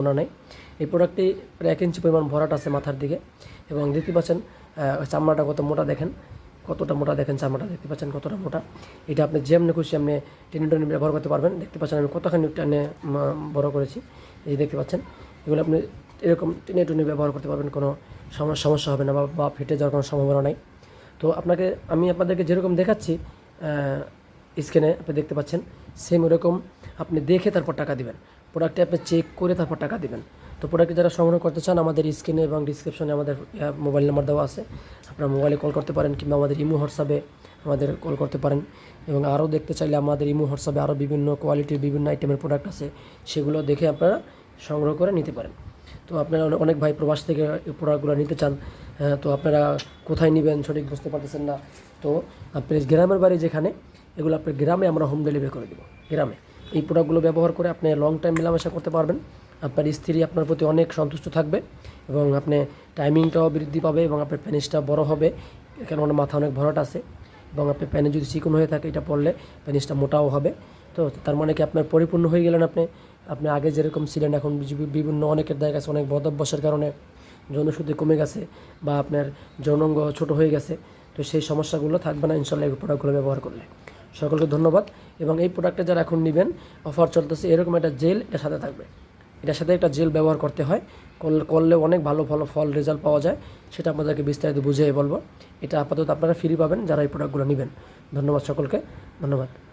সম্ভাবনা নেই। এই প্রোডাক্টটি প্রায় এক ইঞ্চি পরিমাণ ভরাট আছে মাথার দিকে এবং দেখতে পাচ্ছেন চামড়াটা কত মোটা দেখেন। কতটা মোটা দেখেন চামড়াটা, দেখতে পাচ্ছেন কতটা মোটা। এটা আপনি যেমনি খুশি আপনি টেনে টেনে ব্যবহার করতে পারবেন। দেখতে পাচ্ছেন আমি কতখানি টেনে বড় করেছি। এই দেখতে পাচ্ছেন, এগুলো আপনি এরকম টেনে টেনে ব্যবহার করতে পারবেন, কোনো সম- সমস্যা হবে না বা ফেটে যাওয়ার কোনো সম্ভাবনা নেই। তো আপনাকে, আমি আপনাদেরকে যেরকম দেখাচ্ছি স্ক্যানে আপনি দেখতে পাচ্ছেন সেম ওরকম আপনি দেখে তারপর টাকা দিবেন। প্রোডাক্টে আপনি চেক করে তারপর টাকা দিবেন। তো প্রোডাক্টে যারা সংগ্রহ করতে চান আমাদের স্ক্রিনে এবং ডিসক্রিপশনে আমাদের মোবাইল নাম্বার দেওয়া আছে। আপনারা মোবাইলে কল করতে পারেন কিংবা আমাদের ইমো হোয়াটসঅ্যাপে আমাদের কল করতে পারেন। এবং আরও দেখতে চাইলে আমাদের ইমো হোয়াটসঅ্যাপে আরও বিভিন্ন কোয়ালিটির বিভিন্ন আইটেমের প্রোডাক্ট আছে সেগুলো দেখে আপনারা সংগ্রহ করে নিতে পারেন। তো আপনারা অনেক ভাই প্রবাস থেকে এই প্রোডাক্টগুলো নিতে চান হ্যাঁ, তো আপনারা কোথায় নেবেন সঠিক বুঝতে পারতেছেন না। তো আপনি গ্রামের বাড়ি যেখানে এগুলো আপনি গ্রামে আমরা হোম ডেলিভারি করে দেবো, গ্রামে। এই প্রোডাক্টগুলো ব্যবহার করে আপনি লং টাইম মেলামেশা করতে পারবেন। আপনার স্ত্রী আপনার প্রতি অনেক সন্তুষ্ট থাকবে এবং আপনি টাইমিংটাও বৃদ্ধি পাবে এবং আপনার প্যানিসটা বড় হবে, কেননা মাথা অনেক ভরাট আছে। এবং আপনার প্যানে যদি চিকন হয়ে থাকে, এটা পড়লে প্যানিসটা মোটাও হবে। তো তার মানে কি আপনার পরিপূর্ণ হয়ে গেলেন আপনি? আপনি আগে যেরকম ছিলেন, এখন বিভিন্ন অনেকের দেখা গেছে, অনেক বদভ্যাসের কারণে যৌনশুদ্ধি কমে গেছে বা আপনার যৌনাঙ্গ ছোট হয়ে গেছে। তো সেই সমস্যাগুলো থাকবে না ইনশাল্লাহ এই প্রোডাক্টগুলো ব্যবহার করলে। সকলকে ধন্যবাদ। এবং এই প্রোডাক্টটা যারা এখন নেবেন অফার চলতেছে, এরকম একটা জেল এটার সাথে থাকবে। এটার সাথে একটা জেল ব্যবহার করতে হয়। করলে করলে অনেক ভালো ভালো ফল রেজাল্ট পাওয়া যায়, সেটা আপনাদেরকে বিস্তারিত বুঝিয়ে বলব। এটা আপাতত আপনারা ফ্রি পাবেন যারা এই প্রোডাক্টগুলো নেবেন। ধন্যবাদ সকলকে। ধন্যবাদ।